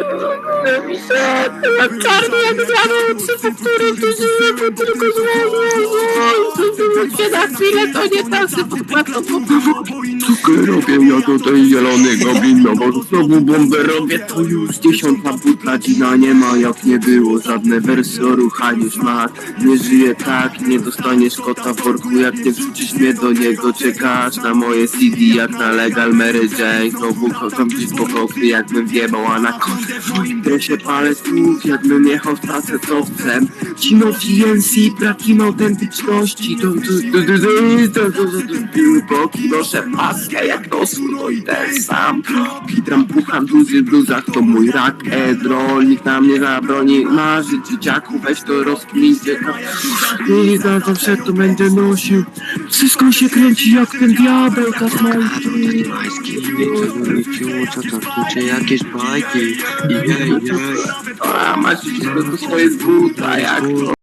Carmen, Carmen, Carmen, se futuro tu gira, futuro tu gira. Się na chwilę, to nie tak, że podpłacą Cukier robię ja tutaj zielony goblin, no bo znowu bombę robię, to już dziesiąta butla dzina nie ma jak nie było, żadne wersy o ruchaniu szmat. Nie żyje tak, nie dostaniesz kota w worku, jak nie wrzucisz mnie do niego, czekasz na moje CD jak na legal Mary Jane. Znowu kocham gdzieś po kokry, jakbym wjebał, a na kole w moim dresie palę słów, jakbym jechał z facetowcem. Cino TNC, brak autentyczności, to to to to to to to to Billboki, noszę maskę jak nosł, no idę sam Kitram pucham w dużych bluzach, to mój rak edrol Nikt nam nie zabroni. Marzyć dzieciaku, weź to rozkmincie I za zawsze to będę nosił. Wszystko się kręci jak ten diabeł, to klucze jakieś bajki. Jej, jej. A masz wszystko to swoje z buta, jak to